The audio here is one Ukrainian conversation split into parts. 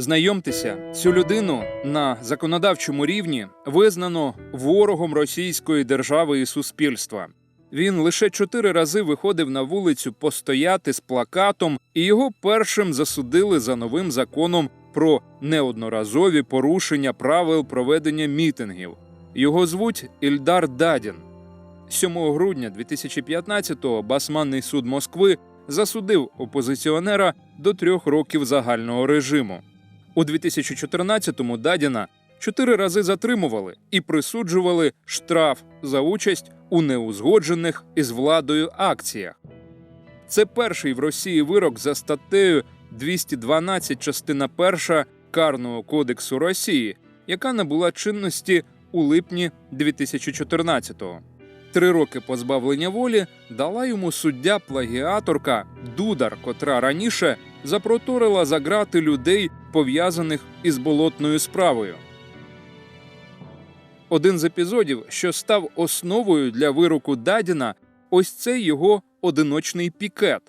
Знайомтеся, цю людину на законодавчому рівні визнано ворогом російської держави і суспільства. Він лише чотири рази виходив на вулицю постояти з плакатом, і його першим засудили за новим законом про неодноразові порушення правил проведення мітингів. Його звуть Ільдар Дадін. 7 грудня 2015-го Басманний суд Москви засудив опозиціонера до трьох років загального режиму. У 2014-му Дадіна чотири рази затримували і присуджували штраф за участь у неузгоджених із владою акціях. Це перший в Росії вирок за статтею 212 частина 1 Карного кодексу Росії, яка набула чинності у липні 2014-го. Три роки позбавлення волі дала йому суддя-плагіаторка Дудар, котра раніше запроторила за грати людей, пов'язаних із болотною справою. Один з епізодів, що став основою для вироку Дадіна, ось цей його одиночний пікет.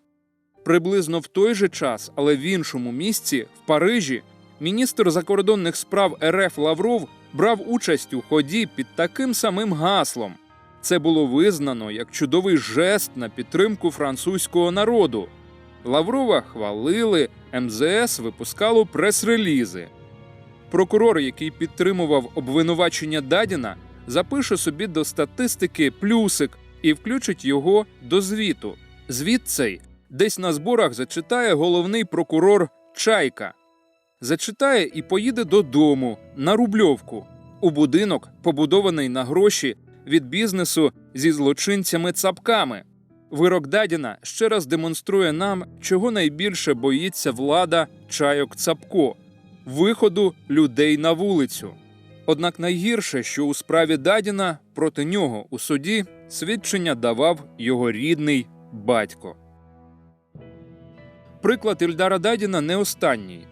Приблизно в той же час, але в іншому місці, в Парижі, міністр закордонних справ РФ Лавров брав участь у ході під таким самим гаслом. Це було визнано як чудовий жест на підтримку французького народу. Лаврова хвалили, МЗС випускало прес-релізи. Прокурор, який підтримував обвинувачення Дадіна, запише собі до статистики плюсик і включить його до звіту. Звіт цей десь на зборах зачитає головний прокурор Чайка. Зачитає і поїде додому на Рубльовку у будинок, побудований на гроші від бізнесу зі злочинцями-цапками. Вирок Дадіна ще раз демонструє нам, чого найбільше боїться влада чайок Цапко виходу людей на вулицю. Однак найгірше, що у справі Дадіна проти нього у суді свідчення давав його рідний батько. Приклад Ільдара Дадіна не останній.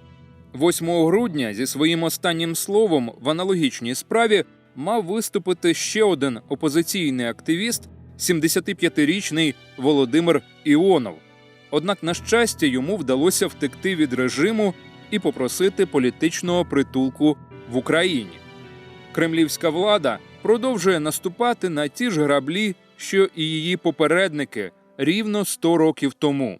8 грудня зі своїм останнім словом в аналогічній справі мав виступити ще один опозиційний активіст, 75-річний Володимир Іонов. Однак, на щастя, йому вдалося втекти від режиму і попросити політичного притулку в Україні. Кремлівська влада продовжує наступати на ті ж граблі, що і її попередники рівно 100 років тому.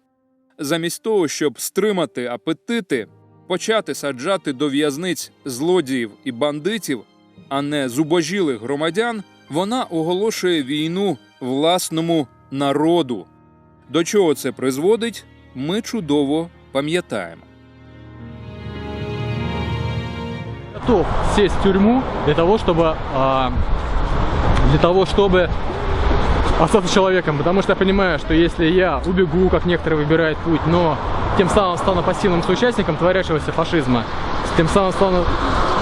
Замість того, щоб стримати апетити, почати саджати до в'язниць злодіїв і бандитів, а не зубожілих громадян, вона оголошує війну власному народу. До чого це призводить, ми чудово пам'ятаємо. готов сесть в тюрьму для того, чтобы а, для того, чтобы остаться человеком, потому что я понимаю, что если я убегу, как некоторые выбирают путь, но тем самым стану пассивным соучастником творящегося фашизма, тем самым стану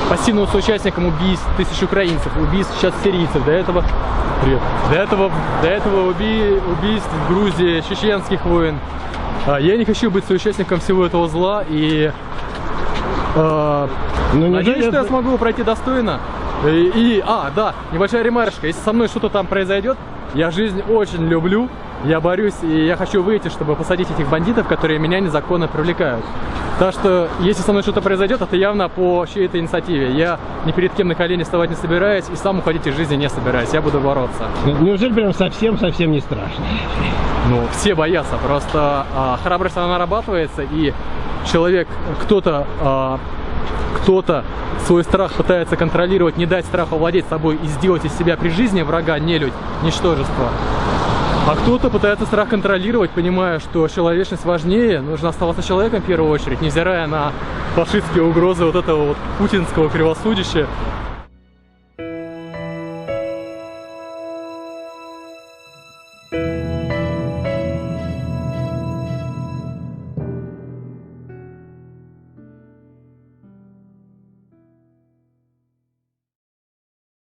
пассивным соучастником убийств тысяч украинцев, убийств сейчас сирийцев, до этого привет, до этого, до этого уби- убийств в Грузии, чеченских войн. А, Я не хочу быть соучастником всего этого зла и а, Ну, Надеюсь, неужели что я это- смогу пройти достойно. И, и- а, да, небольшая ремарочка. Если со мной что-то там произойдет, я жизнь очень люблю, я борюсь, и я хочу выйти, чтобы посадить этих бандитов, которые меня незаконно привлекают. Так что, если со мной что-то произойдет, это явно по чьей-то инициативе. Я ни перед кем на колени вставать не собираюсь, и сам уходить из жизни не собираюсь. Я буду бороться. Неужели прям совсем-совсем не страшно? Ну, все боятся, просто а, храбрость она нарабатывается, и человек, кто-то, а, кто-то свой страх пытается контролировать, не дать страху владеть собой и сделать из себя при жизни врага, нелюдь, ничтожество. А кто-то пытается страх контролировать, понимая, что человечность важнее, нужно оставаться человеком в первую очередь, невзирая на фашистские угрозы вот этого вот путинского кривосудища